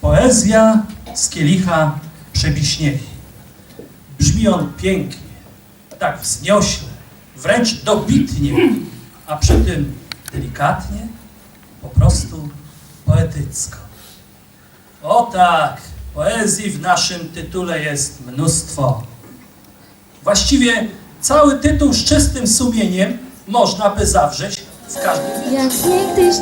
Poezja z kielicha przebiśniegi. Brzmi on pięknie, tak wzniośle, wręcz dobitnie, a przy tym delikatnie, po prostu poetycko. O tak, poezji w naszym tytule jest mnóstwo. Właściwie cały tytuł z czystym sumieniem można by zawrzeć w każdym Jak niegdyś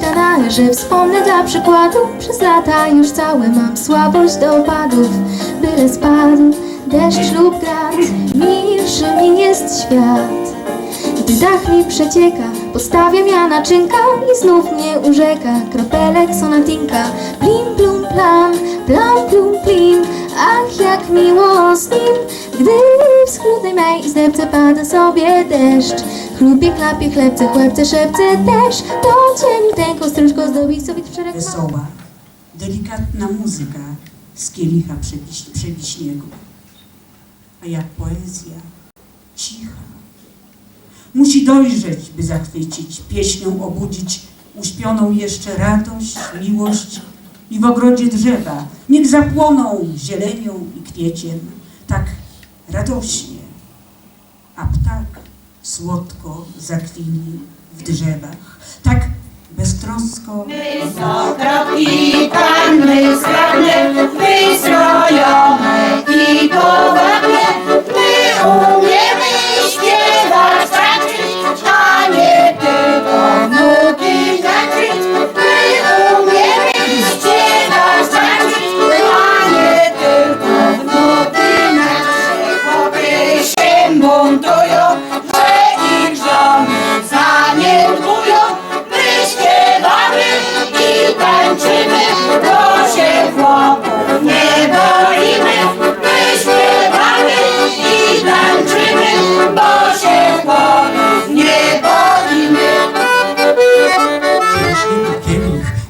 że wspomnę dla przykładu. Przez lata już całe mam słabość do opadów. Byle spadł deszcz lub grad Milszy mi jest świat. Gdy dach mi przecieka Postawiam ja naczynka I znów mnie urzeka. Kropelek sonatinka Plim plum plam Plam plum plim. Ach jak miło z nim Gdy w schludnej mej izdebce pada sobie deszcz Chlubie, klapie, chlebce, chłebce, szepce też To cień tęką stróżką zdobi sobie w szereg wesoła, delikatna muzyka z kielicha przebiśniego. A jak poezja, cicha. Musi dojrzeć, by zachwycić, pieśnią obudzić uśpioną jeszcze radość, miłość i w ogrodzie drzewa. Niech zapłoną zielenią i kwieciem, tak radośnie, a ptak słodko zakwini w drzewach, tak beztrosko skromne, wystrojone i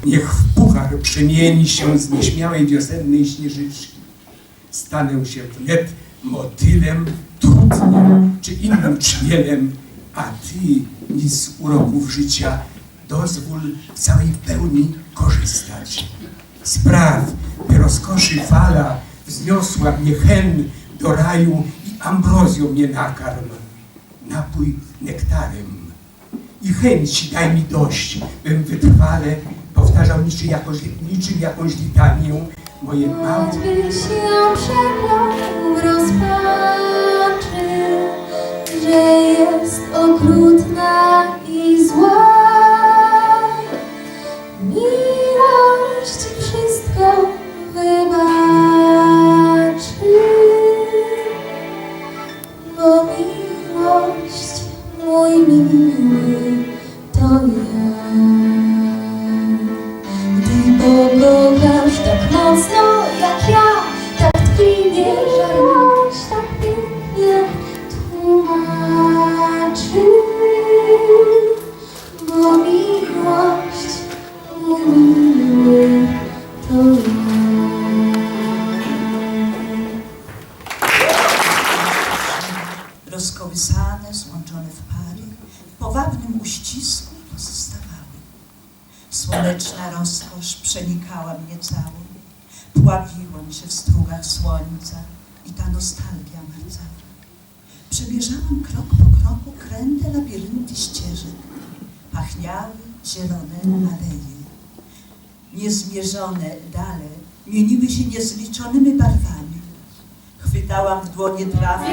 niech w puchar przemieni się z nieśmiałej wiosennej śnieżyczki. Stanę się wnet motylem, trudnym czy innym czmielem, a ty nic z uroków życia dozwól w całej pełni korzystać. Spraw, by rozkoszy fala wzniosła mnie hen do raju i ambrozją mnie nakarm. Napój nektarem i chęci daj mi dość, bym wytrwale powtarzał niczym jakąś, niczym jakąś litanię moje małe się przeklął rozpaczy powabnym uścisku pozostawały. Słoneczna rozkosz przenikała mnie całą, pławiłam się w strugach słońca i ta nostalgia marcała. Przemierzałam krok po kroku kręte labirynty ścieżek, pachniały zielone aleje. Niezmierzone dale mieniły się niezliczonymi barwami. Chwytałam w dłonie trawę,